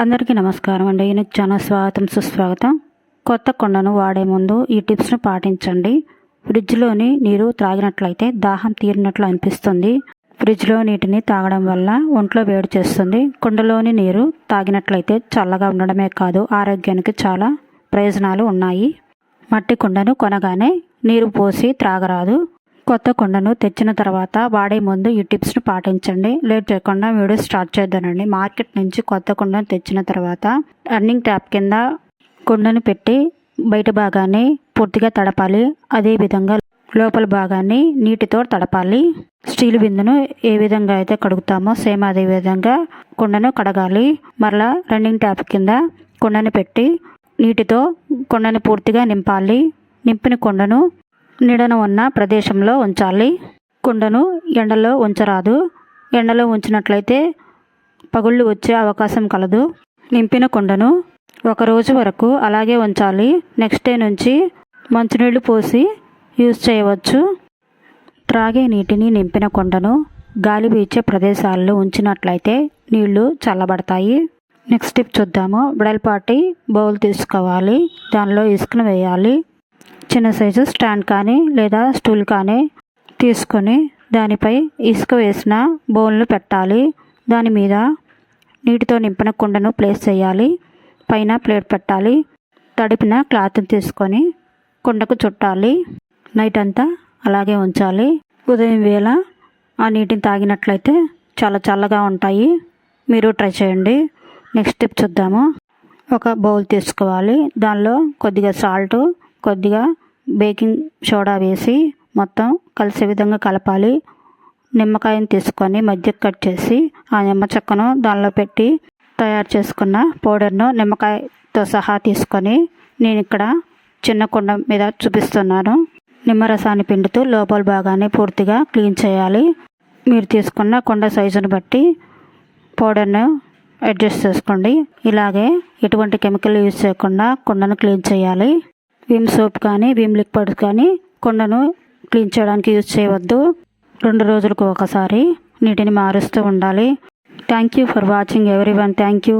అందరికీ నమస్కారం అండి. నేను చాలా స్వాగతం సుస్వాగతం. కొత్త కొండను వాడే ముందు ఈ టిప్స్ను పాటించండి. ఫ్రిడ్జ్లోని నీరు త్రాగినట్లయితే దాహం తీరినట్లు అనిపిస్తుంది. ఫ్రిడ్జ్లో నీటిని తాగడం వల్ల ఒంట్లో వేడి చేస్తుంది. కుండలోని నీరు తాగినట్లయితే చల్లగా ఉండడమే కాదు ఆరోగ్యానికి చాలా ప్రయోజనాలు ఉన్నాయి. మట్టి కుండను కొనగానే నీరు పోసి త్రాగరాదు. కొత్త కుండను తెచ్చిన తర్వాత వాడే ముందు ఈ టిప్స్ను పాటించండి. లేట్ చేయకుండా వీడియో స్టార్ట్ చేద్దానండి మార్కెట్ నుంచి కొత్త కుండను తెచ్చిన తర్వాత రన్నింగ్ ట్యాప్ కింద కుండను పెట్టి బయట భాగాన్ని పూర్తిగా తడపాలి. అదేవిధంగా లోపల భాగాన్ని నీటితో తడపాలి. స్టీల్ బిందును ఏ విధంగా అయితే కడుగుతామో సేమ్ అదే విధంగా కుండను కడగాలి. మరలా రన్నింగ్ ట్యాప్ కింద కుండను పెట్టి నీటితో కుండను పూర్తిగా నింపాలి. నింపిన కుండను నీడన ఉన్న ప్రదేశంలో ఉంచాలి. కుండను ఎండలో ఉంచరాదు. ఎండలో ఉంచినట్లయితే పగుళ్ళు వచ్చే అవకాశం కలదు. నింపిన కుండను ఒక రోజు వరకు అలాగే ఉంచాలి. నెక్స్ట్ డే నుంచి మంచినీళ్ళు పోసి యూజ్ చేయవచ్చు. త్రాగే నీటిని నింపిన కుండను గాలి వీచే ప్రదేశాల్లో ఉంచినట్లయితే నీళ్ళు చల్లబడతాయి. నెక్స్ట్ స్టెప్ చూద్దాము. వెడల్పాటి బౌల్ తీసుకోవాలి. దానిలో ఇసుకను వేయాలి. చిన్న సైజు స్టాండ్ కానీ లేదా స్టూల్ కానీ తీసుకొని దానిపై ఇసుక వేసిన బౌల్ను పెట్టాలి. దాని మీద నీటితో నింపిన కుండను ప్లేస్ చేయాలి. పైన ప్లేట్ పెట్టాలి. తడిపిన క్లాత్ని తీసుకొని కుండకు చుట్టాలి. నైట్ అంతా అలాగే ఉంచాలి. ఉదయం వేళ ఆ నీటిని తాగినట్లయితే చాలా చల్లగా ఉంటాయి. మీరు ట్రై చేయండి. నెక్స్ట్ టిప్ చూద్దాము. ఒక బౌల్ తీసుకోవాలి. దానిలో కొద్దిగా సాల్ట్ కొద్దిగా బేకింగ్ సోడా వేసి మొత్తం కలిసే విధంగా కలపాలి. నిమ్మకాయని తీసుకొని మధ్య కట్ చేసి ఆ నిమ్మ చెక్కను దానిలో పెట్టి తయారు చేసుకున్న పౌడర్ను నిమ్మకాయతో సహా తీసుకొని నేను ఇక్కడ చిన్న కుండ మీద చూపిస్తున్నాను. నిమ్మరసాన్ని పిండుతూ లోపల భాగాన్ని పూర్తిగా క్లీన్ చేయాలి. మీరు తీసుకున్న కుండ సైజును బట్టి పౌడర్ను అడ్జస్ట్ చేసుకోండి. ఇలాగే ఎటువంటి కెమికల్ యూజ్ చేయకుండా కుండను క్లీన్ చేయాలి. విమ్ సోప్ కానీ విమ్ లిక్విడ్ కానీ కుండను క్లీన్ చేయడానికి యూజ్ చేయవద్దు. రెండు రోజులకు ఒకసారి నీటిని మారుస్తూ ఉండాలి. Thank you for watching everyone thank you